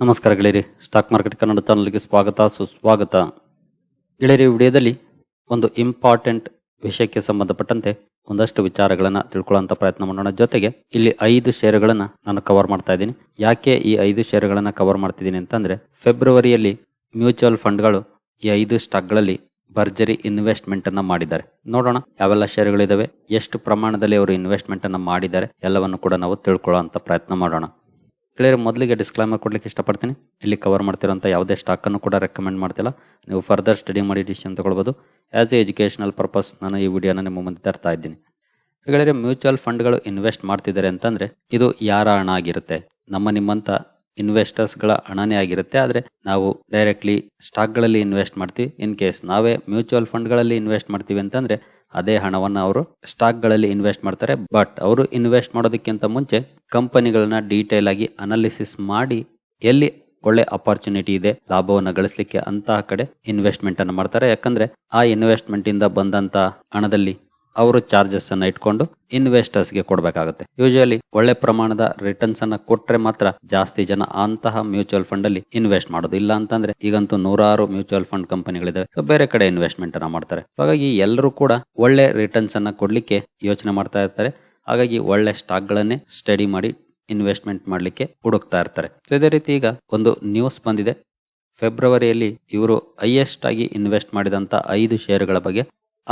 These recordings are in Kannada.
ನಮಸ್ಕಾರ ಗೆಳೆಯರಿ. ಸ್ಟಾಕ್ ಮಾರ್ಕೆಟ್ ಕನ್ನಡ ಚಾನಲ್ಗೆ ಸ್ವಾಗತ, ಸುಸ್ವಾಗತ. ಗೆಳೆಯರಿ ವಿಡಿಯೋದಲ್ಲಿ ಒಂದು ಇಂಪಾರ್ಟೆಂಟ್ ವಿಷಯಕ್ಕೆ ಸಂಬಂಧಪಟ್ಟಂತೆ ಒಂದಷ್ಟು ವಿಚಾರಗಳನ್ನು ತಿಳ್ಕೊಳ್ಳುವಂತ ಪ್ರಯತ್ನ ಮಾಡೋಣ. ಜೊತೆಗೆ ಇಲ್ಲಿ ಐದು ಷೇರುಗಳನ್ನು ನಾನು ಕವರ್ ಮಾಡ್ತಾ ಇದ್ದೀನಿ. ಯಾಕೆ ಈ ಐದು ಷೇರುಗಳನ್ನು ಕವರ್ ಮಾಡ್ತಿದ್ದೀನಿ ಅಂತಂದ್ರೆ ಫೆಬ್ರವರಿಯಲ್ಲಿ ಮ್ಯೂಚುವಲ್ ಫಂಡ್ಗಳು ಈ ಐದು ಸ್ಟಾಕ್ಗಳಲ್ಲಿ ಭರ್ಜರಿ ಇನ್ವೆಸ್ಟ್ಮೆಂಟ್ ಅನ್ನ ಮಾಡಿದ್ದಾರೆ. ನೋಡೋಣ, ಯಾವೆಲ್ಲ ಷೇರುಗಳಿದಾವೆ ಎಷ್ಟು ಪ್ರಮಾಣದಲ್ಲಿ ಅವರು ಇನ್ವೆಸ್ಟ್ಮೆಂಟ್ ಅನ್ನ ಮಾಡಿದ್ದಾರೆ, ಎಲ್ಲವನ್ನು ಕೂಡ ನಾವು ತಿಳ್ಕೊಳ್ಳೋ ಪ್ರಯತ್ನ ಮಾಡೋಣ. ಕ್ಲಿಯರ್ ಮೊದಲಿಗೆ ಡಿಸ್ಕ್ಲೈಮರ್ ಕೊಡ್ಲಿಕ್ಕೆ ಇಷ್ಟಪಡ್ತೀನಿ. ಇಲ್ಲಿ ಕವರ್ ಮಾಡ್ತಿರೋಂಥ ಯಾವುದೇ ಸ್ಟಾಕನ್ನು ಕೂಡ ರೆಕಮೆಂಡ್ ಮಾಡ್ತಿಲ್ಲ. ನೀವು ಫರ್ದರ್ ಸ್ಟಡಿ ಮಾಡಿ ಡಿಸಿಷನ್ ತಗೊಳ್ಬೋದು. ಆ್ಯಸ್ ಎ ಎಜುಕೇಷನಲ್ ಪರ್ಪಸ್ ನಾನು ಈ ವಿಡಿಯೋನ ನಿಮ್ಮ ಮುಂದೆ ತರ್ತಾ ಇದ್ದೀನಿ. ಹಾಗಾದರೆ ಮ್ಯೂಚುವಲ್ ಫಂಡ್ಗಳು ಇನ್ವೆಸ್ಟ್ ಮಾಡ್ತಿದ್ದಾರೆ ಅಂತಂದರೆ ಇದು ಯಾರ ಹಣ ಆಗಿರುತ್ತೆ? ನಮ್ಮ ನಿಮ್ಮಂಥ ಇನ್ವೆಸ್ಟರ್ಸ್ಗಳ ಹಣನೇ ಆಗಿರುತ್ತೆ. ಆದರೆ ನಾವು ಡೈರೆಕ್ಟ್ಲಿ ಸ್ಟಾಕ್ಗಳಲ್ಲಿ ಇನ್ವೆಸ್ಟ್ ಮಾಡ್ತೀವಿ. ಇನ್ ಕೇಸ್ ನಾವೇ ಮ್ಯೂಚುವಲ್ ಫಂಡ್ಗಳಲ್ಲಿ ಇನ್ವೆಸ್ಟ್ ಮಾಡ್ತೀವಿ ಅಂತಂದ್ರೆ ಅದೇ ಹಣವನ್ನು ಅವರು ಸ್ಟಾಕ್ಗಳಲ್ಲಿ ಇನ್ವೆಸ್ಟ್ ಮಾಡ್ತಾರೆ. ಬಟ್ ಅವರು ಇನ್ವೆಸ್ಟ್ ಮಾಡೋದಕ್ಕಿಂತ ಮುಂಚೆ ಕಂಪನಿಗಳನ್ನ ಡೀಟೇಲ್ ಆಗಿ ಅನಾಲಿಸಿಸ್ ಮಾಡಿ ಎಲ್ಲಿ ಒಳ್ಳೆ ಅಪರ್ಚುನಿಟಿ ಇದೆ, ಲಾಭವನ್ನು ಗಳಿಸಲಿಕ್ಕೆ ಅಂತಹ ಕಡೆ ಇನ್ವೆಸ್ಟ್ಮೆಂಟ್ ಅನ್ನು ಮಾಡ್ತಾರೆ. ಯಾಕಂದ್ರೆ ಆ ಇನ್ವೆಸ್ಟ್ಮೆಂಟ್ ಇಂದ ಬಂದಂತ ಹಣದಲ್ಲಿ ಅವರು ಚಾರ್ಜಸ್ ಅನ್ನ ಇಟ್ಕೊಂಡು ಇನ್ವೆಸ್ಟರ್ಸ್ಗೆ ಕೊಡಬೇಕಾಗುತ್ತೆ. ಯೂಶಲಿ ಒಳ್ಳೆ ಪ್ರಮಾಣದ ರಿಟರ್ನ್ಸ್ ಅನ್ನ ಕೊಟ್ರೆ ಮಾತ್ರ ಜಾಸ್ತಿ ಜನ ಅಂತಹ ಮ್ಯೂಚುವಲ್ ಫಂಡ್ ಅಲ್ಲಿ ಇನ್ವೆಸ್ಟ್ ಮಾಡೋದು. ಇಲ್ಲ ಅಂತಂದ್ರೆ ಈಗಂತೂ ನೂರಾರು ಮ್ಯೂಚುವಲ್ ಫಂಡ್ ಕಂಪನಿಗಳಿದಾವೆ ಬೇರೆ ಕಡೆ ಇನ್ವೆಸ್ಟ್ಮೆಂಟ್ ಅನ್ನ ಮಾಡ್ತಾರೆ. ಹಾಗಾಗಿ ಎಲ್ಲರೂ ಕೂಡ ಒಳ್ಳೆ ರಿಟರ್ನ್ಸ್ ಅನ್ನ ಕೊಡ್ಲಿಕ್ಕೆ ಯೋಚನೆ ಮಾಡ್ತಾ ಇರ್ತಾರೆ. ಹಾಗಾಗಿ ಒಳ್ಳೆ ಸ್ಟಾಕ್ ಗಳನ್ನೇ ಸ್ಟಡಿ ಮಾಡಿ ಇನ್ವೆಸ್ಟ್ಮೆಂಟ್ ಮಾಡ್ಲಿಕ್ಕೆ ಹುಡುಕ್ತಾ ಇರ್ತಾರೆ. ಇದೇ ರೀತಿ ಈಗ ಒಂದು ನ್ಯೂಸ್ ಬಂದಿದೆ. ಫೆಬ್ರವರಿಯಲ್ಲಿ ಇವರು ಹೈಯೆಸ್ಟ್ ಆಗಿ ಇನ್ವೆಸ್ಟ್ ಮಾಡಿದಂತ ಐದು ಶೇರ್ಗಳ ಬಗ್ಗೆ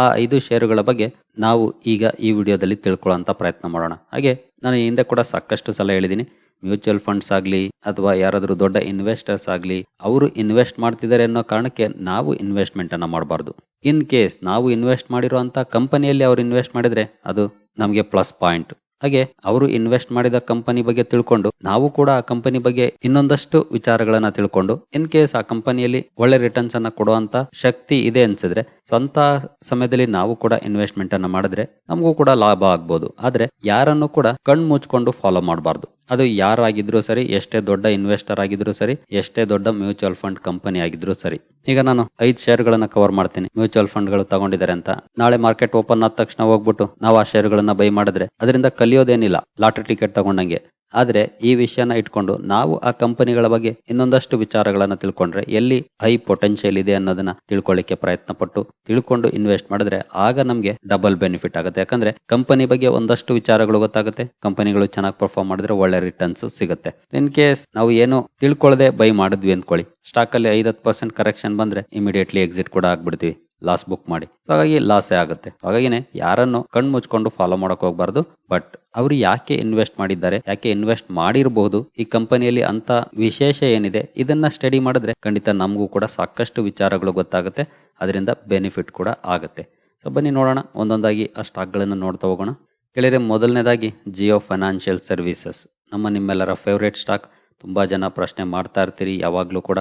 ಆ ಐದು ಷೇರುಗಳ ಬಗ್ಗೆ ನಾವು ಈಗ ಈ ವಿಡಿಯೋದಲ್ಲಿ ತಿಳ್ಕೊಳ್ಳೋಂಥ ಪ್ರಯತ್ನ ಮಾಡೋಣ. ಹಾಗೆ ನಾನು ಹಿಂದೆ ಕೂಡ ಸಾಕಷ್ಟು ಸಲ ಹೇಳಿದ್ದೀನಿ, ಮ್ಯೂಚುವಲ್ ಫಂಡ್ಸ್ ಆಗಲಿ ಅಥವಾ ಯಾರಾದರೂ ದೊಡ್ಡ ಇನ್ವೆಸ್ಟರ್ಸ್ ಆಗಲಿ, ಅವರು ಇನ್ವೆಸ್ಟ್ ಮಾಡ್ತಿದ್ದಾರೆ ಅನ್ನೋ ಕಾರಣಕ್ಕೆ ನಾವು ಇನ್ವೆಸ್ಟ್ಮೆಂಟ್ ಅನ್ನ ಮಾಡಬಾರ್ದು. ಇನ್ ಕೇಸ್ ನಾವು ಇನ್ವೆಸ್ಟ್ ಮಾಡಿರುವಂತ ಕಂಪನಿಯಲ್ಲಿ ಅವ್ರು ಇನ್ವೆಸ್ಟ್ ಮಾಡಿದ್ರೆ ಅದು ನಮಗೆ ಪ್ಲಸ್ ಪಾಯಿಂಟ್. ಹಾಗೆ ಅವರು ಇನ್ವೆಸ್ಟ್ ಮಾಡಿದ ಕಂಪನಿ ಬಗ್ಗೆ ತಿಳ್ಕೊಂಡು ನಾವು ಕೂಡ ಆ ಕಂಪನಿ ಬಗ್ಗೆ ಇನ್ನೊಂದಷ್ಟು ವಿಚಾರಗಳನ್ನ ತಿಳ್ಕೊಂಡು ಇನ್ ಕೇಸ್ ಆ ಕಂಪನಿಯಲ್ಲಿ ಒಳ್ಳೆ ರಿಟರ್ನ್ಸ್ ಅನ್ನ ಕೊಡುವಂತ ಶಕ್ತಿ ಇದೆ ಅನ್ಸಿದ್ರೆ ಸ್ವಂತ ಸಮಯದಲ್ಲಿ ನಾವು ಕೂಡ ಇನ್ವೆಸ್ಟ್ಮೆಂಟ್ ಅನ್ನ ಮಾಡಿದ್ರೆ ನಮಗೂ ಕೂಡ ಲಾಭ ಆಗ್ಬೋದು. ಆದ್ರೆ ಯಾರನ್ನು ಕೂಡ ಕಣ್ ಮುಚ್ಕೊಂಡು ಫಾಲೋ ಮಾಡಬಾರ್ದು. ಅದು ಯಾರಾಗಿದ್ರೂ ಸರಿ, ಎಷ್ಟೇ ದೊಡ್ಡ ಇನ್ವೆಸ್ಟರ್ ಆಗಿದ್ರು ಸರಿ, ಎಷ್ಟೇ ದೊಡ್ಡ ಮ್ಯೂಚುವಲ್ ಫಂಡ್ ಕಂಪನಿ ಆಗಿದ್ರು ಸರಿ. ಈಗ ನಾನು ಐದು ಶೇರ್ಗಳನ್ನ ಕವರ್ ಮಾಡ್ತೀನಿ. ಮ್ಯೂಚುವಲ್ ಫಂಡ್ಗಳು ತಗೊಂಡಿದ್ದಾರೆ ಅಂತ. ನಾಳೆ ಮಾರ್ಕೆಟ್ ಓಪನ್ ಆದ ತಕ್ಷಣ ಹೋಗ್ಬಿಟ್ಟು ನಾವು ಆ ಶೇರ್ಗಳನ್ನ ಬೈ ಮಾಡಿದ್ರೆ, ಅದರಿಂದ ಕಲಿಯೋದೇನಿಲ್ಲ. Lottery ticket ತಗೊಂಡಂಗೆ. ಆದ್ರೆ ಈ ವಿಷಯನ ಇಟ್ಕೊಂಡು ನಾವು ಆ ಕಂಪನಿಗಳ ಬಗ್ಗೆ ಇನ್ನೊಂದಷ್ಟು ವಿಚಾರಗಳನ್ನು ತಿಳ್ಕೊಂಡ್ರೆ ಎಲ್ಲಿ ಹೈ ಪೊಟೆನ್ಷಿಯಲ್ ಇದೆ ಅನ್ನೋದನ್ನ ತಿಳ್ಕೊಳ್ಳಿಕ್ಕೆ ಪ್ರಯತ್ನ ಪಟ್ಟು ತಿಳ್ಕೊಂಡು ಇನ್ವೆಸ್ಟ್ ಮಾಡಿದ್ರೆ ಆಗ ನಮಗೆ ಡಬಲ್ ಬೆನಿಫಿಟ್ ಆಗುತ್ತೆ. ಯಾಕಂದ್ರೆ ಕಂಪನಿ ಬಗ್ಗೆ ಒಂದಷ್ಟು ವಿಚಾರಗಳು ಗೊತ್ತಾಗುತ್ತೆ. ಕಂಪನಿಗಳು ಚೆನ್ನಾಗಿ ಪರ್ಫಾರ್ಮ್ ಮಾಡಿದ್ರೆ ಒಳ್ಳೆ ರಿಟರ್ನ್ಸ್ ಸಿಗುತ್ತೆ. ಇನ್ ಕೇಸ್ ನಾವು ಏನು ತಿಳ್ಕೊಳ್ಳದೆ ಬೈ ಮಾಡಿದ್ವಿ ಅಂದ್ಕೊಳ್ಳಿ. ಸ್ಟಾಕ್ ಅಲ್ಲಿ ಐದತ್ತು ಪರ್ಸೆಂಟ್ ಕರೆಕ್ಷನ್ ಬಂದ್ರೆ ಇಮಿಡಿಯೇಟ್ಲಿ ಎಕ್ಸಿಟ್ ಕೂಡ ಆಗ್ಬಿಡ್ತೀವಿ. ಲಾಸ್ ಬುಕ್ ಮಾಡಿ. ಹಾಗಾಗಿ ಲಾಸೇ ಆಗುತ್ತೆ. ಹಾಗಾಗಿನೇ ಯಾರನ್ನು ಕಣ್ ಮುಚ್ಕೊಂಡು ಫಾಲೋ ಮಾಡಕ್ ಹೋಗ್ಬಾರ್ದು. ಬಟ್ ಅವರು ಯಾಕೆ ಇನ್ವೆಸ್ಟ್ ಮಾಡಿದ್ದಾರೆ, ಯಾಕೆ ಇನ್ವೆಸ್ಟ್ ಮಾಡಿರಬಹುದು ಈ ಕಂಪನಿಯಲ್ಲಿ ಅಂತ ವಿಶೇಷ ಏನಿದೆ, ಇದನ್ನ ಸ್ಟಡಿ ಮಾಡಿದ್ರೆ ಖಂಡಿತ ನಮಗೂ ಕೂಡ ಸಾಕಷ್ಟು ವಿಚಾರಗಳು ಗೊತ್ತಾಗುತ್ತೆ. ಅದರಿಂದ ಬೆನಿಫಿಟ್ ಕೂಡ ಆಗುತ್ತೆ. ಸೊ ಬನ್ನಿ ನೋಡೋಣ, ಒಂದೊಂದಾಗಿ ಆ ಸ್ಟಾಕ್ಗಳನ್ನು ನೋಡ್ತಾ ಹೋಗೋಣ. ಕೇಳಿದ್ರೆ ಮೊದಲನೇದಾಗಿ ಜಿಯೋ ಫೈನಾನ್ಷಿಯಲ್ ಸರ್ವಿಸಸ್ ನಮ್ಮ ನಿಮ್ಮೆಲ್ಲರ ಫೇವ್ರೇಟ್ ಸ್ಟಾಕ್ ತುಂಬಾ ಜನ ಪ್ರಶ್ನೆ ಮಾಡ್ತಾ ಇರ್ತೀರಿ, ಯಾವಾಗ್ಲೂ ಕೂಡ.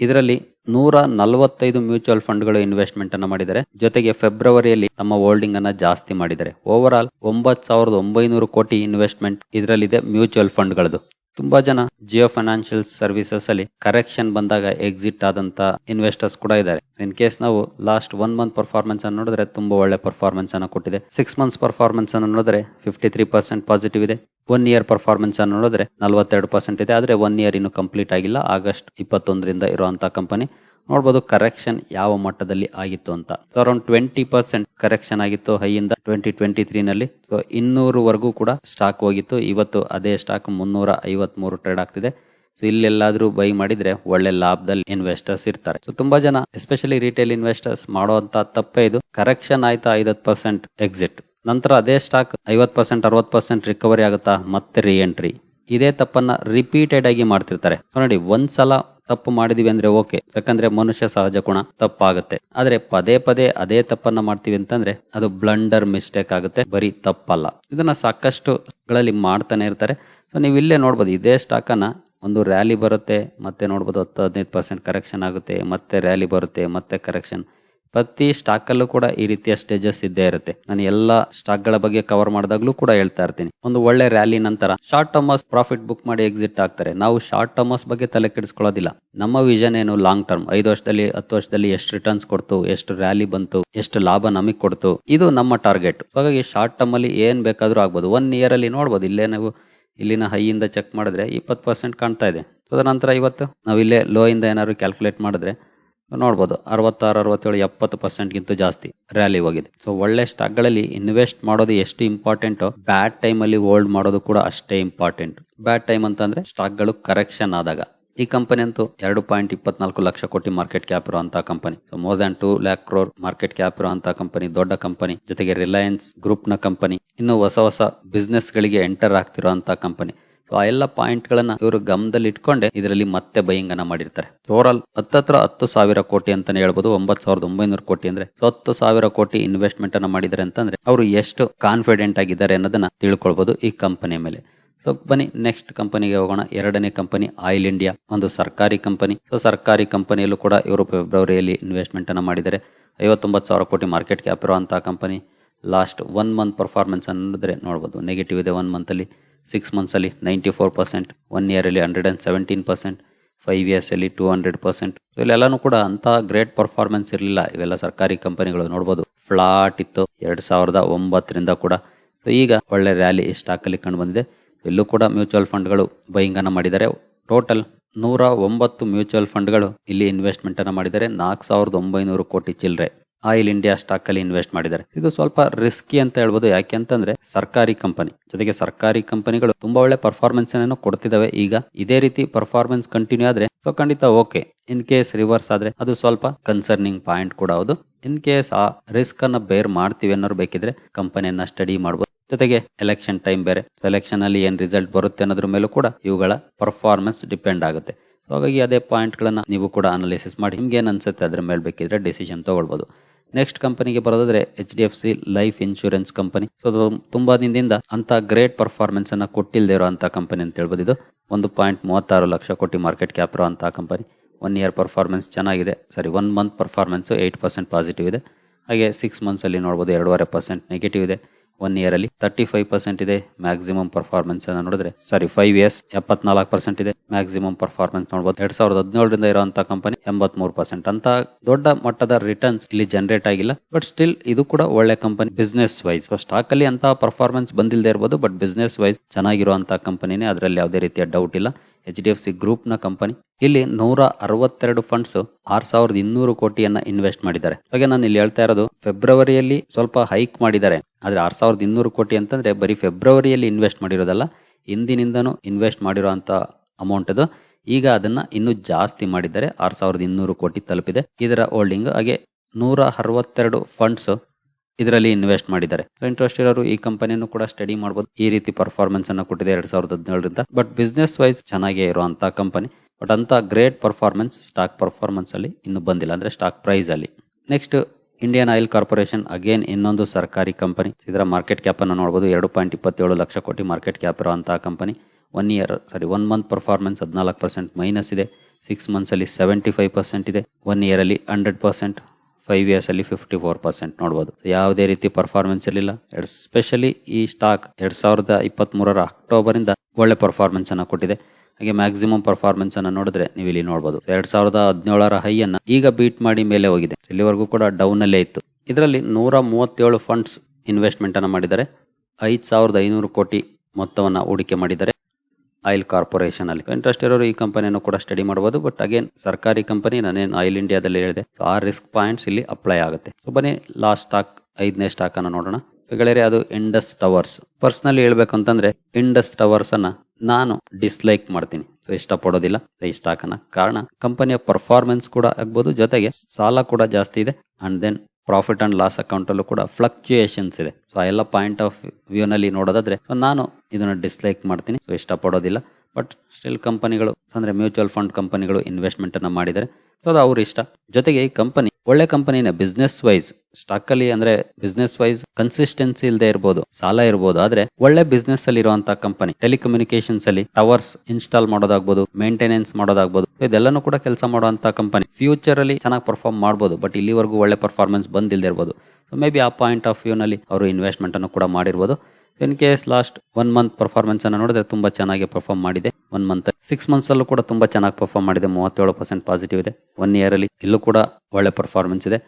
ಇದರಲ್ಲಿ ನೂರ ನಲವತ್ತೈದು ಮ್ಯೂಚುವಲ್ ಫಂಡ್ಗಳು ಇನ್ವೆಸ್ಟ್ಮೆಂಟ್ ಅನ್ನ ಮಾಡಿದ್ದಾರೆ. ಜೊತೆಗೆ ಫೆಬ್ರವರಿಯಲ್ಲಿ ತಮ್ಮ ಹೋಲ್ಡಿಂಗ್ ಅನ್ನ ಜಾಸ್ತಿ ಮಾಡಿದ್ದಾರೆ. ಓವರ್ ಆಲ್ ಒಂಬತ್ ಸಾವಿರದ ಒಂಬೈನೂರು ಕೋಟಿ ಇನ್ವೆಸ್ಟ್ಮೆಂಟ್ ಇದರಲ್ಲಿದೆ ಮ್ಯೂಚುವಲ್ ಫಂಡ್ಗಳದು ತುಂಬಾ ಜನ ಜಿಯೋ ಫೈನಾನ್ಷಿಯಲ್ ಸರ್ವಿಸಸ್ ಅಲ್ಲಿ ಕರೆಕ್ಷನ್ ಬಂದಾಗ ಎಕ್ಸಿಟ್ ಆದಂತ ಇನ್ವೆಸ್ಟರ್ಸ್ ಕೂಡ ಇದ್ದಾರೆ. ಇನ್ ಕೇಸ್ ನಾವು ಲಾಸ್ಟ್ ಒನ್ ಮಂತ್ ಪರ್ಫಾರ್ಮೆನ್ಸ್ ಅನ್ನು ನೋಡಿದ್ರೆ ತುಂಬಾ ಒಳ್ಳೆ ಪರ್ಫಾರ್ಮೆನ್ಸ್ ಅನ್ನು ಕೊಟ್ಟಿದೆ. ಸಿಕ್ಸ್ ಮಂತ್ಸ್ ಪರ್ಫಾರ್ಮೆನ್ಸ್ ಅನ್ನು ನೋಡಿದ್ರೆ ಫಿಫ್ಟಿ ತ್ರೀ ಪರ್ಸೆಂಟ್ ಪಾಸಿಟಿವ್ ಇದೆ. ಒನ್ ಇಯರ್ ಪರ್ಫಾರ್ಮೆನ್ಸ್ ಅನ್ನು ನೋಡಿದ್ರೆ ನಲವತ್ತೆರಡು ಪರ್ಸೆಂಟ್ ಇದೆ. ಆದ್ರೆ ಒನ್ ಇಯರ್ ಇನ್ನು ಕಂಪ್ಲೀಟ್ ಆಗಿಲ್ಲ. ಆಗಸ್ಟ್ ಇಪ್ಪತ್ತೊಂದರಿಂದ ಇರುವಂತಹ ಕಂಪನಿ ನೋಡ್ಬೋದು ಕರೆಕ್ಷನ್ ಯಾವ ಮಟ್ಟದಲ್ಲಿ ಆಗಿತ್ತು ಅಂತ. So around twenty percent correction ಆಗಿತ್ತು ಹೈಯಿಂದ ಟ್ವೆಂಟಿ ಟ್ವೆಂಟಿ ತ್ರೀ ನಲ್ಲಿ. ಸೊ ಇನ್ನೂರುವರೆಗೂ ಕೂಡ ಸ್ಟಾಕ್ ಹೋಗಿತ್ತು. ಇವತ್ತು ಅದೇ ಸ್ಟಾಕ್ ಮುನ್ನೂರ ಐವತ್ ಮೂರು ಟ್ರೇಡ್ ಆಗ್ತಿದೆ. ಸೊ ಇಲ್ಲೆಲ್ಲಾದ್ರೂ ಬೈ ಮಾಡಿದ್ರೆ ಒಳ್ಳೆ ಲಾಭದಲ್ಲಿ ಇನ್ವೆಸ್ಟರ್ಸ್ ಇರ್ತಾರೆ. ಸೊ ತುಂಬಾ ಜನ ಎಸ್ಪೆಷಲಿ ರಿಟೇಲ್ ಇನ್ವೆಸ್ಟರ್ಸ್ ಮಾಡುವಂತ ತಪ್ಪೇ ಇದು. ಕರೆಕ್ಷನ್ ಆಯ್ತಾ ಐವತ್ ಪರ್ಸೆಂಟ್ ಎಕ್ಸಿಟ್ ನಂತರ ಅದೇ ಸ್ಟಾಕ್ ಐವತ್ ಪರ್ಸೆಂಟ್ ಅರವತ್ ಪರ್ಸೆಂಟ್ ರಿಕವರಿ ಆಗುತ್ತಾ ಮತ್ತೆ ರೀ ಎಂಟ್ರಿ ಇದೇ ತಪ್ಪನ್ನ ರಿಪೀಟೆಡ್ ಆಗಿ ಮಾಡ್ತಿರ್ತಾರೆ. ನೋಡಿ ಒಂದ್ಸಲ ತಪ್ಪು ಮಾಡಿದೀವಿ ಅಂದ್ರೆ ಓಕೆ ಯಾಕಂದ್ರೆ ಮನುಷ್ಯ ಸಹಜ ಗುಣ, ತಪ್ಪಾಗುತ್ತೆ. ಆದ್ರೆ ಪದೇ ಪದೇ ಅದೇ ತಪ್ಪನ್ನ ಮಾಡ್ತೀವಿ ಅಂತಂದ್ರೆ ಅದು ಬ್ಲಂಡರ್ ಮಿಸ್ಟೇಕ್ ಆಗುತ್ತೆ, ಬರೀ ತಪ್ಪಲ್ಲ. ಇದನ್ನ ಸಾಕಷ್ಟು ಗಳಲ್ಲಿ ಮಾಡ್ತಾನೆ ಇರ್ತಾರೆ. ಸೊ ನೀವು ಇಲ್ಲೇ ನೋಡ್ಬೋದು, ಇದೇ ಸ್ಟಾಕ್ ಅನ್ನ ಒಂದು ರ್ಯಾಲಿ ಬರುತ್ತೆ, ಮತ್ತೆ ನೋಡ್ಬೋದು ಹತ್ತು ಹದಿನೈದು ಪರ್ಸೆಂಟ್ ಕರೆಕ್ಷನ್ ಆಗುತ್ತೆ, ಮತ್ತೆ ರ್ಯಾಲಿ ಬರುತ್ತೆ, ಮತ್ತೆ ಕರೆಕ್ಷನ್ ಪ್ರತಿ ಸ್ಟಾಕಲ್ಲೂ ಕೂಡ ಈ ರೀತಿಯ ಸ್ಟೇಜಸ್ ಇದ್ದೇ ಇರುತ್ತೆ. ನಾನು ಎಲ್ಲ ಸ್ಟಾಕ್ಗಳ ಬಗ್ಗೆ ಕವರ್ ಮಾಡಿದಾಗಲೂ ಕೂಡ ಹೇಳ್ತಾ ಇರ್ತೀನಿ. ಒಂದು ಒಳ್ಳೆ ರ್ಯಾಲಿ ನಂತರ ಶಾರ್ಟ್ ಟರ್ಮಸ್ ಪ್ರಾಫಿಟ್ ಬುಕ್ ಮಾಡಿ ಎಕ್ಸಿಟ್ ಆಗ್ತಾರೆ. ನಾವು ಶಾರ್ಟ್ ಟರ್ಮಸ್ ಬಗ್ಗೆ ತಲೆ ಕೆಡಿಸ್ಕೊಳ್ಳೋದಿಲ್ಲ. ನಮ್ಮ ವಿಷನ್ ಏನು? ಲಾಂಗ್ ಟರ್ಮ್ ಐದು ವರ್ಷದಲ್ಲಿ, ಹತ್ತು ವರ್ಷದಲ್ಲಿ ಎಷ್ಟು ರಿಟರ್ನ್ಸ್ ಕೊಡ್ತು? ಎಷ್ಟು ರ್ಯಾಲಿ ಬಂತು? ಎಷ್ಟು ಲಾಭ ನಮಗೆ ಕೊಡ್ತು? ಇದು ನಮ್ಮ ಟಾರ್ಗೆಟ್ ಹಾಗಾಗಿ ಶಾರ್ಟ್ ಟರ್ಮ್ ಅಲ್ಲಿ ಏನ್ ಬೇಕಾದ್ರೂ ಆಗ್ಬೋದು. ಒನ್ ಇಯರ್ ಅಲ್ಲಿ ನೋಡ್ಬೋದು. ಇಲ್ಲೇ ನಾವು ಇಲ್ಲಿನ ಹೈಯಿಂದ ಚೆಕ್ ಮಾಡಿದ್ರೆ ಇಪ್ಪತ್ತು ಪರ್ಸೆಂಟ್ ಕಾಣ್ತಾ ಇದೆ. ತದನಂತರ ಇವತ್ತು ನಾವು ಇಲ್ಲೇ ಲೋ ಇಂದ ಏನಾದ್ರು ಕ್ಯಾಲ್ಕುಲೇಟ್ ಮಾಡಿದ್ರೆ ನೋಡ್ಬೋದು. ಅರವತ್ತಾರು, ಅರವತ್ತೇಳು, ಎಪ್ಪತ್ತು ಪರ್ಸೆಂಟ್ಗಿಂತ ಜಾಸ್ತಿ ರ್ಯಾಲಿ ಹೋಗಿದೆ. ಸೊ ಒಳ್ಳೆ ಸ್ಟಾಕ್ಗಳಲ್ಲಿ ಇನ್ವೆಸ್ಟ್ ಮಾಡೋದು ಎಷ್ಟು ಇಂಪಾರ್ಟೆಂಟ್ ಬ್ಯಾಡ್ ಟೈಮಲ್ಲಿ ಹೋಲ್ಡ್ ಮಾಡೋದು ಕೂಡ ಅಷ್ಟೇ ಇಂಪಾರ್ಟೆಂಟ್ ಬ್ಯಾಡ್ ಟೈಮ್ ಅಂತಂದ್ರೆ ಸ್ಟಾಕ್ಗಳು ಕರೆಕ್ಷನ್ ಆದಾಗ. ಈ ಕಂಪನಿ ಅಂತೂ ಎರಡು ಪಾಯಿಂಟ್ ಇಪ್ಪತ್ನಾಲ್ಕು ಲಕ್ಷ ಕೋಟಿ ಮಾರ್ಕೆಟ್ ಕ್ಯಾಪ್ ಇರುವಂತ company so more than two lakh crore market cap ಇರುವಂತ ಕಂಪನಿ ದೊಡ್ಡ ಕಂಪನಿ ಜೊತೆಗೆ ರಿಲಯನ್ಸ್ ಗ್ರೂಪ್ನ ಕಂಪನಿ ಇನ್ನು ಹೊಸ ಹೊಸ ಬಿಸ್ನೆಸ್ ಗಳಿಗೆ ಎಂಟರ್ ಆಗ್ತಿರುವಂತಹ ಕಂಪನಿ ಸೊ ಆ ಎಲ್ಲ ಪಾಯಿಂಟ್ ಗಳನ್ನ ಇವರು ಗಮನದಲ್ಲಿ ಇಟ್ಕೊಂಡೆ ಇದರಲ್ಲಿ ಮತ್ತೆ ಬೈಯಿಂಗ್ ಅನ್ನ ಮಾಡಿರ್ತಾರೆ. ಓವರ್ ಹತ್ತತ್ರ ಹತ್ತು ಸಾವಿರ ಕೋಟಿ ಅಂತಾನೆ ಹೇಳ್ಬೋದು. ಒಂಬತ್ತು ಸಾವಿರದ ಒಂಬೈನೂರು ಕೋಟಿ ಅಂದ್ರೆ ಸೊ, ಹತ್ತು ಸಾವಿರ ಕೋಟಿ ಇನ್ವೆಸ್ಟ್ಮೆಂಟ್ ಅನ್ನ ಮಾಡಿದ್ದಾರೆ ಅಂತಂದ್ರೆ ಅವರು ಎಷ್ಟು ಕಾನ್ಫಿಡೆಂಟ್ ಆಗಿದ್ದಾರೆ ಅನ್ನೋದನ್ನ ತಿಳ್ಕೊಳ್ಬಹುದು ಈ ಕಂಪನಿ ಮೇಲೆ. ಸೊ ಬನ್ನಿ ನೆಕ್ಸ್ಟ್ ಕಂಪನಿಗೆ ಹೋಗೋಣ. ಎರಡನೇ ಕಂಪನಿ ಆಯಿಲ್ ಇಂಡಿಯಾ ಒಂದು ಸರ್ಕಾರಿ ಕಂಪನಿ ಸೊ ಸರ್ಕಾರಿ ಕಂಪನಿಯಲ್ಲೂ ಕೂಡ ಇವರು ಫೆಬ್ರವರಿಯಲ್ಲಿ ಇನ್ವೆಸ್ಟ್ಮೆಂಟ್ ಅನ್ನ ಮಾಡಿದ್ದಾರೆ ಐವತ್ತೊಂಬತ್ತು ಸಾವಿರ ಕೋಟಿ ಮಾರ್ಕೆಟ್ ಕ್ಯಾಪ್ ಇರುವಂತಹ company last one month performance ಅನ್ನೋದ್ರೆ ನೋಡ್ಬೋದು. ನೆಗೆಟಿವ್ ಇದೆ ಒನ್ ಮಂತಲ್ಲಿ ಸಿಕ್ಸ್ ಮಂತ್ಸಲ್ಲಿ ninety four percent one ಇಯರಲ್ಲಿ hundred and seventeen percent five ಇಯರ್ಸಲ್ಲಿ two hundred percent ಇಲ್ಲೆಲ್ಲನೂ ಕೂಡ ಅಂಥ ಗ್ರೇಟ್ ಪರ್ಫಾರ್ಮೆನ್ಸ್ ಇರಲಿಲ್ಲ. ಇವೆಲ್ಲ ಸರ್ಕಾರಿ ಕಂಪನಿಗಳು ನೋಡ್ಬೋದು. ಫ್ಲಾಟ್ ಇತ್ತು. ಎರಡು ಸಾವಿರದ ಒಂಬತ್ತರಿಂದ ಕೂಡ. ಸೊ ಈಗ ಒಳ್ಳೆ ರ್ಯಾಲಿ ಸ್ಟಾಕಲ್ಲಿ ಕಂಡು ಬಂದಿದೆ. ಇಲ್ಲೂ ಕೂಡ ಮ್ಯೂಚುವಲ್ ಫಂಡ್ಗಳು ಬೈಯಿಂಗ್ ಅನ್ನ ಮಾಡಿದ್ದಾರೆ. ಟೋಟಲ್ ನೂರ ಒಂಬತ್ತು ಮ್ಯೂಚುವಲ್ ಫಂಡ್ಗಳು ಇಲ್ಲಿ ಇನ್ವೆಸ್ಟ್ಮೆಂಟನ್ನು ಮಾಡಿದ್ದಾರೆ. ನಾಲ್ಕು ಸಾವಿರದ ಒಂಬೈನೂರು ಕೋಟಿ ಚಿಲ್ಲರೆ ಆಯಿಲ್ ಇಂಡಿಯಾ ಸ್ಟಾಕ್ ಅಲ್ಲಿ ಇನ್ವೆಸ್ಟ್ ಮಾಡಿದ್ದಾರೆ. ಇದು ಸ್ವಲ್ಪ ರಿಸ್ಕಿ ಅಂತ ಹೇಳ್ಬೋದು. ಯಾಕೆ ಅಂತಂದ್ರೆ ಸರ್ಕಾರಿ ಕಂಪನಿ. ಜೊತೆಗೆ ಸರ್ಕಾರಿ ಕಂಪನಿಗಳು ತುಂಬಾ ಒಳ್ಳೆ ಪರ್ಫಾರ್ಮೆನ್ಸ್ ಏನೋ ಕೊಡ್ತಿದಾವೆ ಈಗ ಇದೇ ರೀತಿ ಪರ್ಫಾರ್ಮೆನ್ಸ್ ಕಂಟಿನ್ಯೂ ಆದ್ರೆ ಸೊ ಖಂಡಿತ ಓಕೆ. ಇನ್ ಕೇಸ್ ರಿವರ್ಸ್ ಆದ್ರೆ ಅದು ಸ್ವಲ್ಪ ಕನ್ಸರ್ನಿಂಗ್ ಪಾಯಿಂಟ್ ಕೂಡ ಹೌದು. ಇನ್ ಕೇಸ್ ಆ ರಿಸ್ಕ್ ಅನ್ನ ಬೇರ್ ಮಾಡ್ತೀವಿ ಅನ್ನೋರು ಬೇಕಿದ್ರೆ ಕಂಪನಿಯನ್ನ ಸ್ಟಡಿ ಮಾಡಬಹುದು ಜೊತೆಗೆ ಎಲೆಕ್ಷನ್ ಟೈಮ್ ಬೇರೆ. ಎಲೆಕ್ಷನ್ ಅಲ್ಲಿ ಏನ್ ರಿಸಲ್ಟ್ ಬರುತ್ತೆ ಅನ್ನೋದ್ರ ಮೇಲೂ ಕೂಡ ಇವುಗಳ ಪರ್ಫಾರ್ಮೆನ್ಸ್ ಡಿಪೆಂಡ್ ಆಗುತ್ತೆ. ಹಾಗಾಗಿ ಅದೇ ಪಾಯಿಂಟ್ ಗಳನ್ನ ನೀವು ಕೂಡ ಅನಾಲಿಸಿಸ್ ಮಾಡಿ. ನಿಮ್ಗೆ ಏನ್ ಅನ್ಸುತ್ತೆ ಅದ್ರ ಮೇಲೆ ಬೇಕಿದ್ರೆ ಡಿಸಿಷನ್ ತಗೊಳ್ಬಹುದು ನೆಕ್ಸ್ಟ್ ಕಂಪನಿಗೆ ಬರೋದಾದ್ರೆ H D F C life insurance company so ತುಂಬಾ ದಿನದಿಂದ ಅಂತ ಗ್ರೇಟ್ ಪರ್ಫಾರ್ಮೆನ್ಸ್ ಅನ್ನ ಕೊಟ್ಟಿಲ್ಲದೆ ಇರುವಂತ ಕಂಪನಿ ಅಂತ ಹೇಳ್ಬೋದು ಇದು. ಒಂದು ಪಾಯಿಂಟ್ ಮೂವತ್ತಾರು ಲಕ್ಷ ಕೋಟಿ ಮಾರ್ಕೆಟ್ ಕ್ಯಾಪ್ ಅಂತ ಕಂಪನಿ ಒನ್ ಇಯರ್ ಪರ್ಫಾರ್ಮೆನ್ಸ್ ಚೆನ್ನಾಗಿದೆ. ಸರಿ one month performance eight percent positive ಇದೆ. ಹಾಗೆ ಸಿಕ್ಸ್ ಮಂತ್ಸ್ ಅಲ್ಲಿ ನೋಡಬಹುದು ಎರಡೂವರೆ ಪರ್ಸೆಂಟ್ ನೆಗೆಟಿವ್ ಇದೆ. ಒನ್ ಇಯರ್ ಅಲ್ಲಿ ತರ್ಟಿ ಫೈವ್ ಪರ್ಸೆಂಟ್ ಇದೆ ಮ್ಯಾಕ್ಸಿಮಮ್ ಪರ್ಫಾರ್ಮೆನ್ಸ್ ಅನ್ನ ನೋಡಿದ್ರೆ. ಸಾರಿ ಫೈವ್ ಇಯರ್ಸ್ ಎಪ್ಪತ್ನಾಲ್ಕು ಪರ್ಸೆಂಟ್ ಇದೆ ಮ್ಯಾಕ್ಸಿಮಮ್ ಪರ್ಫಾರ್ಮೆನ್ಸ್ ನೋಡಬಹುದು ಎರಡ್ ಸಾವಿರದ ಹದಿನೇಳರಿಂದ ಇರುವಂತಹ ಕಂಪನಿ ಎಂಬತ್ಮೂರು ಪರ್ಸೆಂಟ್ ಅಂತ ದೊಡ್ಡ ಮಟ್ಟದ ರಿಟರ್ನ್ಸ್ ಇಲ್ಲಿ ಜನರೇಟ್ ಆಗಿಲ್ಲ. ಬಟ್ ಸ್ಟಿಲ್ ಇದು ಕೂಡ ಒಳ್ಳೆ ಕಂಪನಿ ಬಿಸ್ನೆಸ್ ವೈಸ್ ಸ್ಟಾಕ್ ಅಲ್ಲಿ ಅಂತ ಪರ್ಫಾರ್ಮೆನ್ಸ್ ಬಂದಿಲ್ಲದೆ ಇರಬಹುದು ಬಟ್ ಬಿಸ್ನೆಸ್ ವೈಸ್ ಚೆನ್ನಾಗಿರುವಂತಹ ಕಂಪನಿನೇ ಅದರಲ್ಲಿ ಯಾವುದೇ ರೀತಿಯ ಡೌಟ್ ಇಲ್ಲ. ಎಚ್ ಡಿ ಎಫ್ ಸಿ ಗ್ರೂಪ್ನ ಕಂಪನಿ. ಇಲ್ಲಿ ನೂರ ಅರವತ್ತೆರಡು ಫಂಡ್ಸ್ ಆರ್ ಸಾವಿರದ ಇನ್ನೂರು ಕೋಟಿಯನ್ನ ಇನ್ವೆಸ್ಟ್ ಮಾಡಿದ್ದಾರೆ. ಹಾಗೆ ನಾನು ಇಲ್ಲಿ ಹೇಳ್ತಾ ಇರೋದು, ಫೆಬ್ರವರಿಯಲ್ಲಿ ಸ್ವಲ್ಪ ಹೈಕ್ ಮಾಡಿದ್ದಾರೆ. ಆದ್ರೆ ಆರ್ ಸಾವಿರದ ಇನ್ನೂರು ಕೋಟಿ ಅಂತಂದ್ರೆ ಬರೀ ಫೆಬ್ರವರಿಯಲ್ಲಿ ಇನ್ವೆಸ್ಟ್ ಮಾಡಿರೋದಲ್ಲ ಹಿಂದಿನಿಂದನೂ ಇನ್ವೆಸ್ಟ್ ಮಾಡಿರೋಂತ ಅಮೌಂಟ್ ಅದು. ಈಗ ಅದನ್ನ ಇನ್ನೂ ಜಾಸ್ತಿ ಮಾಡಿದ್ದಾರೆ ಆರ್ ಸಾವಿರದ ಇನ್ನೂರು ಕೋಟಿ ತಲುಪಿದೆ. ಇದರ ಹೋಲ್ಡಿಂಗ್ ಹಾಗೆ ನೂರ ಅರವತ್ತೆರಡು ಫಂಡ್ಸ್ ಇದರಲ್ಲಿ ಇನ್ವೆಸ್ಟ್ ಮಾಡಿದ್ದಾರೆ. ಇಂಟ್ರೆಸ್ಟ್ ಇರೋರು ಈ ಕಂಪನಿಯನ್ನು ಕೂಡ ಸ್ಟಡಿ ಮಾಡಬಹುದು ಈ ರೀತಿ ಪರ್ಫಾರ್ಮೆನ್ಸ್ ಅನ್ನು ಕೊಟ್ಟಿದೆ ಎರಡ್ ಸಾವಿರದ ಹದಿನೇಳರಿಂದ. ಬಟ್ ಬಿಸ್ನೆಸ್ ವೈಸ್ ಚೆನ್ನಾಗೇ ಇರುವಂತ ಕಂಪನಿ. ಬಟ್ ಅಂತ ಗ್ರೇಟ್ ಪರ್ಫಾರ್ಮೆನ್ಸ್ ಸ್ಟಾಕ್ ಪರ್ಫಾರ್ಮೆನ್ಸ್ ಅಲ್ಲಿ ಇನ್ನು ಬಂದಿಲ್ಲ. ಅಂದ್ರೆ ಸ್ಟಾಕ್ ಪ್ರೈಸ್ ಅಲ್ಲಿ. Next Indian oil corporation again ಇನ್ನೊಂದು ಸರ್ಕಾರಿ ಕಂಪನಿ. ಇದರ ಮಾರ್ಕೆಟ್ ಕ್ಯಾಪ್ ಅನ್ನು ನೋಡಬಹುದು ಎರಡು ಪಾಯಿಂಟ್ ಇಪ್ಪತ್ತೇಳು ಲಕ್ಷ ಕೋಟಿ ಮಾರ್ಕೆಟ್ ಕ್ಯಾಪ್ ಇರುವಂತಹ company. One year sorry one month performance ಹದಿನಾಲ್ಕು ಪರ್ಸೆಂಟ್ ಮೈನಸ್ ಇದೆ. ಸಿಕ್ಸ್ ಮಂತ್ಸ್ ಅಲ್ಲಿ ಸೆವೆಂಟಿ ಫೈವ್ ಪರ್ಸೆಂಟ್ ಇದೆ. ಒನ್ ಇಯರ್ ಅಲ್ಲಿ ಹಂಡ್ರೆಡ್ ಪರ್ಸೆಂಟ್ ಫೈವ್ ಇಯರ್ಸ್ ಅಲ್ಲಿ ಫಿಫ್ಟಿ ಫೋರ್ ಪರ್ಸೆಂಟ್ ನೋಡಬಹುದು ಯಾವುದೇ ರೀತಿ ಪರ್ಫಾರ್ಮೆನ್ಸ್ ಇರಲಿಲ್ಲ. ಎಸ್ಪೆಷಲಿ ಈ ಸ್ಟಾಕ್ ಎರಡ್ ಸಾವಿರದ ಅಕ್ಟೋಬರ್ ಇಂದ ಒಳ್ಳೆ ಪರ್ಫಾರ್ಮೆನ್ಸ್ ಅನ್ನ ಕೊಟ್ಟಿದೆ. ಹಾಗೆ ಮ್ಯಾಕ್ಸಿಮಮ್ ಪರ್ಫಾರ್ಮೆನ್ಸ್ ಅನ್ನ ನೋಡಿದ್ರೆ ನೀವು ಇಲ್ಲಿ ನೋಡಬಹುದು ಎರಡ್ ಸಾವಿರದ ಹದಿನೇಳರ ಹೈ ಅನ್ನ ಈಗ ಬೀಟ್ ಮಾಡಿ ಮೇಲೆ ಹೋಗಿದೆ. ಇಲ್ಲಿವರೆಗೂ ಕೂಡ ಡೌನ್ ಅಲ್ಲೇ ಇತ್ತು. ಇದರಲ್ಲಿ ನೂರ ಮೂವತ್ತೇಳು ಫಂಡ್ಸ್ ಇನ್ವೆಸ್ಟ್ಮೆಂಟ್ ಅನ್ನ ಮಾಡಿದ್ದಾರೆ. ಐದ್ ಸಾವಿರದ ಐನೂರು ಕೋಟಿ ಮೊತ್ತವನ್ನು ಹೂಡಿಕೆ ಮಾಡಿದ್ದಾರೆ. ಆಯಿಲ್ ಕಾರ್ಪೊರೇಷನ್ ಅಲ್ಲಿ. ಇಂಟ್ರೆಸ್ಟ್ ಇರೋರು ಈ ಕಂಪನಿಯನ್ನು ಕೂಡ ಸ್ಟಡಿ ಮಾಡಬಹುದು ಬಟ್ ಅಗೇನ್ ಸರ್ಕಾರಿ ಕಂಪನಿ ನಾನೇನು ಆಯಿಲ್ ಇಂಡಿಯಾದಲ್ಲಿ ಹೇಳಿದೆ ಆ ರಿಸ್ಕ್ ಪಾಯಿಂಟ್ಸ್ ಇಲ್ಲಿ ಅಪ್ಲೈ ಆಗುತ್ತೆ. ಸೊ ಬನ್ನಿ ಲಾಸ್ಟ್ ಸ್ಟಾಕ್ ಐದನೇ ಸ್ಟಾಕ್ ಅನ್ನು ನೋಡೋಣ. ಗೆಳೆಯರೆ, ಅದು ಇಂಡಸ್ ಟವರ್ಸ್ ಪರ್ಸನಲಿ ಹೇಳ್ಬೇಕಂತಂದ್ರೆ ಇಂಡಸ್ ಟವರ್ಸ್ ಅನ್ನ ನಾನು ಡಿಸ್ಲೈಕ್ ಮಾಡ್ತೀನಿ. ಸೊ ಇಷ್ಟಪಡೋದಿಲ್ಲ ಈ ಸ್ಟಾಕ್ ಅನ್ನ. ಕಾರಣ, ಕಂಪನಿಯ ಪರ್ಫಾರ್ಮೆನ್ಸ್ ಕೂಡ ಆಗ್ಬೋದು, ಜೊತೆಗೆ ಸಾಲ ಕೂಡ ಜಾಸ್ತಿ ಇದೆ. And then profit and loss account ಅಲ್ಲೂ ಕೂಡ ಫ್ಲಕ್ಚುಯೇಷನ್ಸ್ ಇದೆ. ಸೊ ಎಲ್ಲ ಪಾಯಿಂಟ್ ಆಫ್ ವ್ಯೂ ನಲ್ಲಿ ನೋಡೋದಾದ್ರೆ, so, ನಾನು ಇದನ್ನ ಡಿಸ್ಲೈಕ್ ಮಾಡ್ತೀನಿ. ಸೊ ಇಷ್ಟಪಡೋದಿಲ್ಲ. ಬಟ್ ಸ್ಟಿಲ್ ಕಂಪನಿಗಳು ಅಂದ್ರೆ ಮ್ಯೂಚುವಲ್ ಫಂಡ್ ಕಂಪನಿಗಳು ಇನ್ವೆಸ್ಟ್ಮೆಂಟ್ ಅನ್ನ ಮಾಡಿದರೆ ಸೊ ಅದು ಅವ್ರ ಇಷ್ಟ. ಜೊತೆಗೆ ಈ ಕಂಪನಿ ಒಳ್ಳೆ ಕಂಪನಿನ ಬಿಸ್ನೆಸ್ ವೈಸ್ ಸ್ಟಾಕ್ ಅಲ್ಲಿ ಅಂದ್ರೆ ಬಿಸ್ನೆಸ್ ವೈಸ್ ಕನ್ಸಿಸ್ಟೆನ್ಸಿ ಇಲ್ಲದೆ ಇರಬಹುದು ಸಾಲ ಇರಬಹುದು ಆದ್ರೆ ಒಳ್ಳೆ ಬಿಸ್ನೆಸ್ ಅಲ್ಲಿ ಇರುವಂತಹ ಕಂಪನಿ ಟೆಲಿಕಮ್ಯುನಿಕೇಶನ್ಸ್ ಅಲ್ಲಿ ಟವರ್ಸ್ ಇನ್ಸ್ಟಾಲ್ ಮಾಡೋದಾಗ್ಬೋದು ಮೇಂಟೆನೆನ್ಸ್ ಮಾಡೋದಾಗ್ಬೋದು, ಇದೆಲ್ಲನೂ ಕೂಡ ಕೆಲಸ ಮಾಡುವಂತ ಕಂಪನಿ ಫ್ಯೂಚರ್ ಅಲ್ಲಿ ಚೆನ್ನಾಗಿ ಪರ್ಫಾರ್ಮ್ ಮಾಡಬಹುದು ಬಟ್ ಇಲ್ಲಿವರೆಗೂ ಒಳ್ಳೆ ಪರ್ಫಾರ್ಮೆನ್ಸ್ ಬಂದಿಲ್ಲದೆ ಇರಬಹುದು ಮೇ ಬಿ ಆ ಪಾಯಿಂಟ್ ಆಫ್ ವ್ಯೂ ನಲ್ಲಿ ಅವರು ಇನ್ವೆಸ್ಟ್ಮೆಂಟ್ ಅನ್ನು ಕೂಡ ಮಾಡಿರ್ಬೋದು. In case last one month performance ಅನ್ನು ನೋಡಿದ್ರೆ ತುಂಬಾ ಚೆನ್ನಾಗಿ ಪರ್ಫಾರ್ಮ್ ಮಾಡಿದೆ. ಒನ್ ಮಂತ್ ಸಿಕ್ಸ್ ಮಂತ್ಸ್ ಅಲ್ಲೂ ಕೂಡ ತುಂಬಾ ಚೆನ್ನಾಗಿ ಪರ್ಫಾರ್ಮ್ ಮಾಡಿದೆ. ಮೂವತ್ತೇಳು ಪರ್ಸೆಂಟ್ ಪಾಸಿಟಿವ್ ಇದೆ. ಒನ್ ಇಯರ್ ಅಲ್ಲಿ ಇಲ್ಲೂ ಕೂಡ ಒಳ್ಳೆ ಪರ್ಫಾರ್ಮೆನ್ಸ್ ಇದೆ.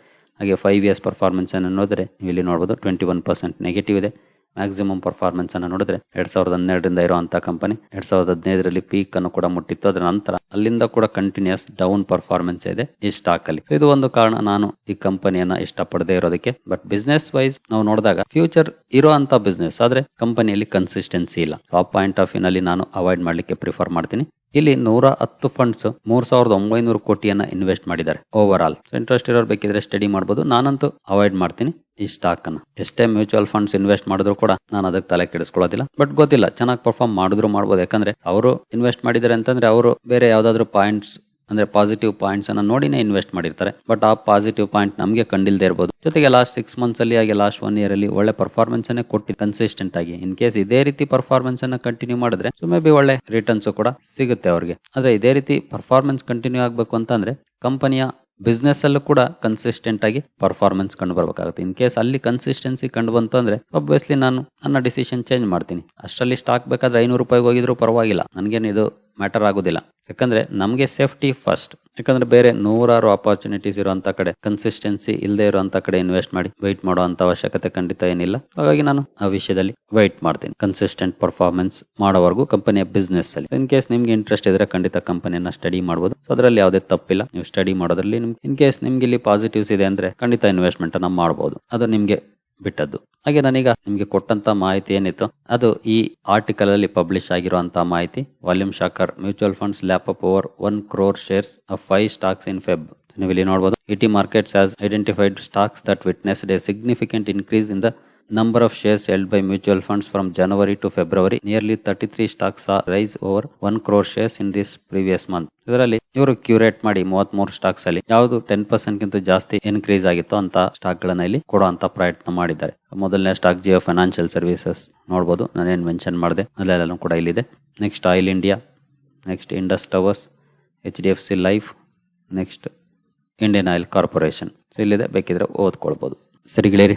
ಹಾಗೆ ಫೈವ್ ಇಯರ್ಸ್ ಪರ್ಫಾರ್ಮೆನ್ಸ್ ಅನ್ನು ನೋಡಿದ್ರೆ ನೀವು ಇಲ್ಲಿ ನೋಡಬಹುದು ಟ್ವೆಂಟಿ ಒನ್ ಪರ್ಸೆಂಟ್ ನೆಗೆಟಿವ್ ಇದೆ. ಮ್ಯಾಕ್ಸಿಮಮ್ ಪರ್ಫಾರ್ಮೆನ್ಸ್ ಅನ್ನು ನೋಡಿದ್ರೆ ಎರಡ್ ಸಾವಿರದ ಹನ್ನೆರಡರಿಂದ ಇರುವಂತ ಕಂಪನಿ ಎರಡ್ ಸಾವಿರದ ಹದಿನೈದರಲ್ಲಿ ಪೀಕ್ ಅನ್ನು ಕೂಡ ಮುಟ್ಟಿತ್ತು. ಅದರ ನಂತರ ಅಲ್ಲಿಂದ ಕೂಡ ಕಂಟಿನ್ಯೂಸ್ ಡೌನ್ ಪರ್ಫಾರ್ಮೆನ್ಸ್ ಇದೆ ಈ ಸ್ಟಾಕ್ ಅಲ್ಲಿ. ಇದು ಒಂದು ಕಾರಣ ನಾನು ಈ ಕಂಪನಿಯನ್ನ ಇಷ್ಟಪಡದೆ ಇರೋದಕ್ಕೆ. ಬಟ್ ಬಿಸ್ನೆಸ್ ವೈಸ್ ನಾವು ನೋಡಿದಾಗ ಫ್ಯೂಚರ್ ಇರೋ ಅಂತ ಬಿಸ್ನೆಸ್ ಆದ್ರೆ ಕಂಪನಿಯಲ್ಲಿ ಕನ್ಸಿಸ್ಟೆನ್ಸಿ ಇಲ್ಲ. ಆ ಪಾಯಿಂಟ್ ಆಫ್ ವ್ಯೂ ನಲ್ಲಿ ನಾನು ಅವಾಯ್ಡ್ ಮಾಡ್ಲಿಕ್ಕೆ ಪ್ರಿಫರ್ ಮಾಡ್ತೀನಿ. ಇಲ್ಲಿ ನೂರ ಹತ್ತು ಫಂಡ್ಸ್ ಮೂರ್ ಸಾವಿರದ ಒಂಬೈನೂರು ಕೋಟಿಯನ್ನ ಇನ್ವೆಸ್ಟ್ ಮಾಡಿದ್ದಾರೆ ಓವರ್ ಆಲ್ ಇಂಟ್ರೆಸ್ಟ್ ಇರೋರು ಬೇಕಿದ್ರೆ ಸ್ಟಡಿ ಮಾಡಬಹುದು ನಾನಂತೂ ಅವಾಯ್ಡ್ ಮಾಡ್ತೀನಿ ಈ ಸ್ಟಾಕ್ ಅನ್ನ. ಎಷ್ಟೇ ಮ್ಯೂಚುವಲ್ ಫಂಡ್ಸ್ ಇನ್ವೆಸ್ಟ್ ಮಾಡಿದ್ರು ಕೂಡ ನಾನು ಅದಕ್ಕೆ ತಲೆ ಕೆಡಿಸ್ಕೊಳ್ಳೋದಿಲ್ಲ. ಬಟ್ ಗೊತ್ತಿಲ್ಲ, ಚೆನ್ನಾಗಿ ಪರ್ಫಾರ್ಮ್ ಮಾಡಿದ್ರು ಮಾಡ್ಬೋದು. ಯಾಕಂದ್ರೆ ಅವರು ಇನ್ವೆಸ್ಟ್ ಮಾಡಿದ್ದಾರೆ ಅಂತಂದ್ರೆ ಅವರು ಬೇರೆ ಯಾವ್ದಾದ್ರು ಪಾಯಿಂಟ್ಸ್ ಅಂದ್ರೆ ಪಾಸಿಟಿವ್ ಪಾಯಿಂಟ್ಸ್ ಅನ್ನ ನೋಡಿನೇ ಇನ್ವೆಸ್ಟ್ ಮಾಡಿರ್ತಾರೆ. ಬಟ್ ಆ ಪಾಸಿಟಿವ್ ಪಾಯಿಂಟ್ ನಮಗೆ ಕಂಡಿಲ್ದೆ ಇರಬಹುದು ಜೊತೆಗೆ ಲಾಸ್ಟ್ ಸಿಕ್ಸ್ ಮಂತ್ಸ್ ಅಲ್ಲಿ ಹಾಗೆ ಲಾಸ್ಟ್ ಒನ್ ಅಲ್ಲಿ ಒಳ್ಳೆ ಪರ್ಫಾರ್ಮೆನ್ಸ್ ಅನ್ನೇ ಕೊಟ್ಟು ಕನ್ಸಿಸ್ಟೆಂಟ್ ಆಗಿ. ಇನ್ ಕೇಸ್ ಇದೇ ರೀತಿ ಪರ್ಫಾರ್ಮೆನ್ಸ್ ಅನ್ನ ಕಂಟಿನ್ಯೂ ಮಾಡಿದ್ರೆ ಸೊ ಮೇ ಬಿ ಒಳ್ಳೆ ರಿಟರ್ನ್ಸ್ ಕೂಡ ಸಿಗುತ್ತೆ ಅವ್ರಿಗೆ. ಆದ್ರೆ ಇದೇ ರೀತಿ ಪರ್ಫಾರ್ಮೆನ್ಸ್ ಕಂಟಿನ್ಯೂ ಆಗಬೇಕು ಅಂತಂದ್ರೆ ಕಂಪನಿಯ ಬಿಸ್ನೆಸ್ ಅಲ್ಲೂ ಕೂಡ ಕನ್ಸಿಸ್ಟೆಂಟ್ ಆಗಿ ಪರ್ಫಾರ್ಮೆನ್ಸ್ ಕಂಡು ಬರಬೇಕಾಗುತ್ತೆ ಇನ್ ಕೇಸ್ ಅಲ್ಲಿ ಕನ್ಸಿಸ್ಟೆನ್ಸಿ ಕಂಡು ಬಂತು ಅಂದ್ರೆ ಅಬ್ವಿಯಸ್ಲಿ ನಾನು ನನ್ನ ಡಿಸಿಷನ್ ಚೇಂಜ್ ಮಾಡ್ತೀನಿ. ಅಷ್ಟರಲ್ಲಿ ಸ್ಟಾಕ್ ಬೇಕಾದ್ರೆ ಐನೂರು ರೂಪಾಯಿಗೆ ಹೋಗಿದ್ರು ಪರವಾಗಿಲ್ಲ. ನನಗೇನು ಇದು ಮ್ಯಾಟರ್ ಆಗೋದಿಲ್ಲ. ಯಾಕಂದ್ರೆ ನಮಗೆ ಸೇಫ್ಟಿ ಫಸ್ಟ್. ಯಾಕಂದ್ರೆ ಬೇರೆ ನೂರಾರು ಅಪರ್ಚುನಿಟೀಸ್ ಇರುವಂತ ಕಡೆ ಕನ್ಸಿಸ್ಟೆನ್ಸಿ ಇಲ್ಲದೆ ಇರುವಂತ ಕಡೆ ಇನ್ವೆಸ್ಟ್ ಮಾಡಿ ವೈಟ್ ಮಾಡುವಂತ ಅವಶ್ಯಕತೆ ಖಂಡಿತ ಏನಿಲ್ಲ. ಹಾಗಾಗಿ ನಾನು ಆ ವಿಷಯದಲ್ಲಿ ವೈಟ್ ಮಾಡ್ತೀನಿ. ಕನ್ಸಿಸ್ಟೆಂಟ್ ಪರ್ಫಾರ್ಮೆನ್ಸ್ ಮಾಡೋವರೆಗೂ ಕಂಪನಿಯ ಬಿಸ್ನೆಸ್ ಅಲ್ಲಿ. ಇನ್ ಕೇಸ್ ನಿಮ್ಗೆ ಇಂಟ್ರೆಸ್ಟ್ ಇದ್ರೆ ಖಂಡಿತ ಕಂಪನಿಯನ್ನ ಸ್ಟಡಿ ಮಾಡಬಹುದು ಅದರಲ್ಲಿ ಯಾವುದೇ ತಪ್ಪಿಲ್ಲ. ನೀವು ಸ್ಟಡಿ ಮಾಡೋದ್ರಲ್ಲಿ ಇನ್ ಕೇಸ್ ನಿಮ್ಗೆ ಇಲ್ಲಿ ಪಾಸಿಟಿವ್ಸ್ ಇದೆ ಅಂದ್ರೆ ಖಂಡಿತ ಇನ್ವೆಸ್ಟ್ಮೆಂಟ್ ಅನ್ನ ಮಾಡಬಹುದು ಅದು ನಿಮ್ಗೆ ಬಿಟ್ಟದ್ದು. ಹಾಗೆ ನಾನೀಗ ನಿಮಗೆ ಕೊಟ್ಟಂತ ಮಾಹಿತಿ ಏನಿತ್ತು, ಅದು ಈ ಆರ್ಟಿಕಲ್ ಅಲ್ಲಿ ಪಬ್ಲಿಷ್ ಆಗಿರುವಂತಹ ಮಾಹಿತಿ. Volume shocker mutual funds lap up over one crore shares of five stocks in Feb. ನೀವು ಇಲ್ಲಿ ನೋಡಬಹುದು ET markets has identified stocks that witnessed a significant increase in the number of shares held by mutual funds from January to February. Nearly 33 stocks are rise over 1 crore shares in this previous month ಇದರಲ್ಲಿ ಇವರು ಕ್ಯೂರೇಟ್ ಮಾಡಿ ಮೂವತ್ಮೂರು ಸ್ಟಾಕ್ಸ್ ಅಲ್ಲಿ ಯಾವುದು ಟೆನ್ ಪರ್ಸೆಂಟ್ ಗಿಂತ ಜಾಸ್ತಿ ಇನ್ಕ್ರೀಸ್ ಆಗಿತ್ತು ಅಂತ ಸ್ಟಾಕ್ ಗಳನ್ನ ಇಲ್ಲಿ ಕೊಡುವಂತ ಪ್ರಯತ್ನ ಮಾಡಿದ್ದಾರೆ. ಮೊದಲನೇ ಸ್ಟಾಕ್ ಜಿಯೋ ಫೈನಾನ್ಷಿಯಲ್ ಸರ್ವಿಸಸ್ ನೋಡಬಹುದು ನಾನೇನು ಮೆನ್ಷನ್ ಮಾಡಿದೆ ಅಲ್ಲೆಲ್ಲೂ ಕೂಡ ಇಲ್ಲಿದೆ. Next oil India next Indus Towers H D F C life next Indian oil corporation ಇಲ್ಲಿದೆ, ಬೇಕಿದ್ರೆ ಓದ್ಕೊಳ್ಬಹುದು ಸರಿ ಗೆಳೆಯರಿ